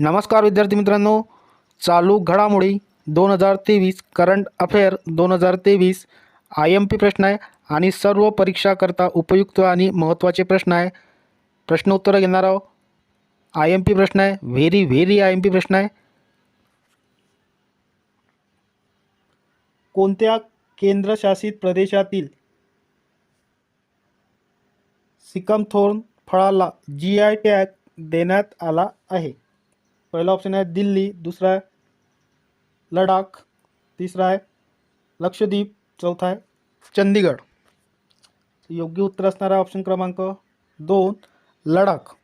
नमस्कार विद्यार्थी मित्रांनो. चालू घडामोडी दोन हजार तेवीस करंट अफेअर दोन हजार तेवीस आय एम पी प्रश्न आहे आणि सर्व परीक्षाकरता उपयुक्त आणि महत्त्वाचे प्रश्न आहे. प्रश्न उत्तरं घेणार आहोत. आय एम पी प्रश्न आहे. Very very I M P प्रश्न आहे. कोणत्या केंद्रशासित प्रदेशातील सिकमथोर्न फळाला जी आय टॅग देण्यात आला आहे? पहिला ऑप्शन है दिल्ली, दुसरा है लडाख तीसरा आहे लक्षद्वीप, चौथा है चंदीगड योग्य उत्तर ऑप्शन क्रमांक दोन, लडाख।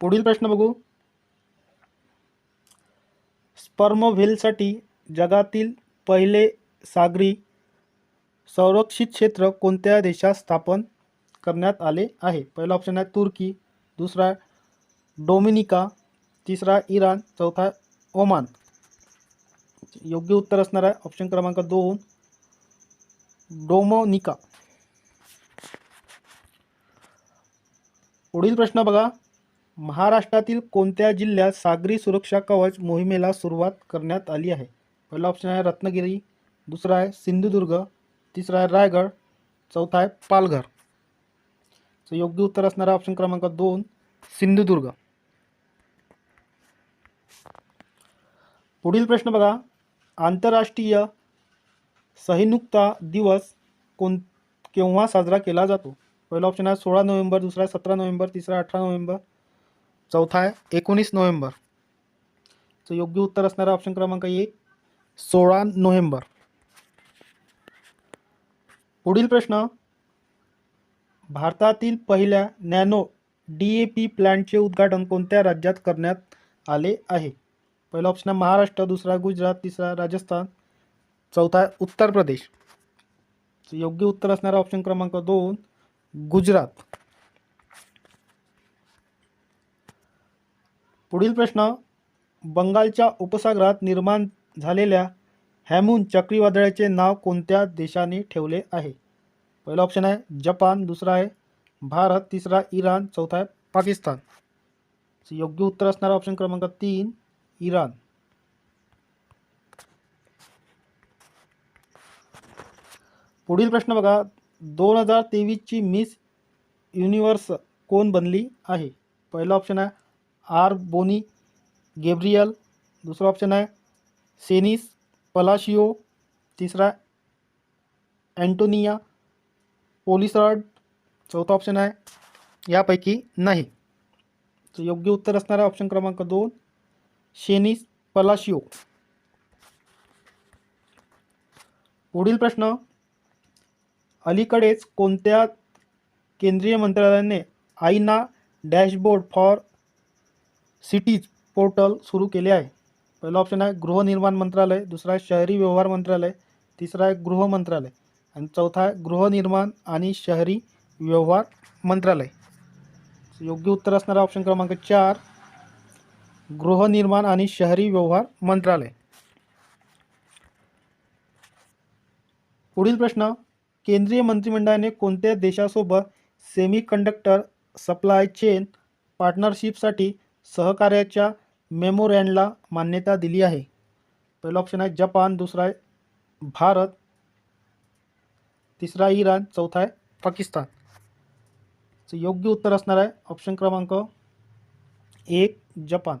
पुढील प्रश्न बघू. स्पर्म व्हेलसाठी जगातील पहिले सागरी संरक्षित क्षेत्र कोणत्या देशात स्थापन करण्यात आले आहे? पहिला ऑप्शन आहे तुर्की, दुसरा डोमिनिका तिसरा इराण चौथा ओमान. योग्य उत्तर असणार आहे ऑप्शन क्रमांक दोन डोमोनिका. पुढील प्रश्न बघा. महाराष्ट्रातील कोणत्या जिल्ह्यात सागरी सुरक्षा कवच मोहिमेला सुरुवात करण्यात आली आहे? पहिला ऑप्शन आहे रत्नागिरी दुसरा आहे सिंधुदुर्ग तिसरा आहे रायगड चौथा आहे पालघर. योग्य उत्तर असणारा ऑप्शन क्रमांक दोन सिंधुदुर्ग. पुढील प्रश्न बघा. आंतरराष्ट्रीय सहिनुकता दिवस कोण केव्हा साजरा केला जातो? पहिला ऑप्शन आहे सोळा नोव्हेंबर दुसरा आहे सतरा नोव्हेंबर तिसरा अठरा नोव्हेंबर चौथा आहे एकोणीस नोव्हेंबर. तर योग्य उत्तर असणारा ऑप्शन क्रमांक एक सोळा नोव्हेंबर. पुढील प्रश्न भारतातील पहिल्या नॅनो डी ए पी प्लॅन्टचे उद्घाटन कोणत्या राज्यात करण्यात आले आहे? पहिला ऑप्शन आहे महाराष्ट्र दुसरा गुजरात तिसरा राजस्थान चौथा आहे उत्तर प्रदेश. योग्य उत्तर असणारा ऑप्शन क्रमांक दोन गुजरात. पुढील प्रश्न बंगालच्या उपसागरात निर्माण झालेल्या हॅमून चक्रीवादळाचे नाव कोणत्या देशाने ठेवले आहे? पहिला ऑप्शन आहे जपान दुसरा आहे भारत तिसरा इराण चौथा आहे पाकिस्तान. योग्य उत्तर असणारा ऑप्शन क्रमांक तीन इराण. पुढील प्रश्न बघा. दोन हजार तेवीसची मिस युनिवर्स कोण बनली आहे? पहिला ऑप्शन आहे आर बोनी गेब्रियल दुसरा ऑप्शन आहे सेनिस पलाशिओ. तिसरा अँटोनिया पोलिसार्ड. चौथा ऑप्शन आहे यापैकी नाही. तर योग्य उत्तर असणारा ऑप्शन क्रमांक दोन. शेनिस पलाशिओ. पुढील प्रश्न. अलीकडेच कोणत्या केंद्रीय मंत्रालयाने आईना डॅशबोर्ड फॉर सिटीज पोर्टल सुरू केले आहे? पहिला ऑप्शन आहे गृहनिर्माण मंत्रालय दुसरा आहे शहरी व्यवहार मंत्रालय तिसरा आहे गृह मंत्रालय आणि चौथा आहे गृहनिर्माण आणि शहरी व्यवहार मंत्रालय. योग्य उत्तर असणारा ऑप्शन क्रमांक चार. गृहनिर्माण आणि शहरी व्यवहार मंत्रालय. पुढील प्रश्न केंद्रीय मंत्रिमंडळाने कोणत्या देशासोबत सेमी कंडक्टर सप्लाय चेन पार्टनरशिपसाठी सहकार्याच्या मेमोरँडला मान्यता दिली आहे? पहिला ऑप्शन आहे जपान दुसरा आहे भारत तिसरा इराण चौथा आहे पाकिस्तान. योग्य उत्तर असणार आहे ऑप्शन क्रमांक एक जपान.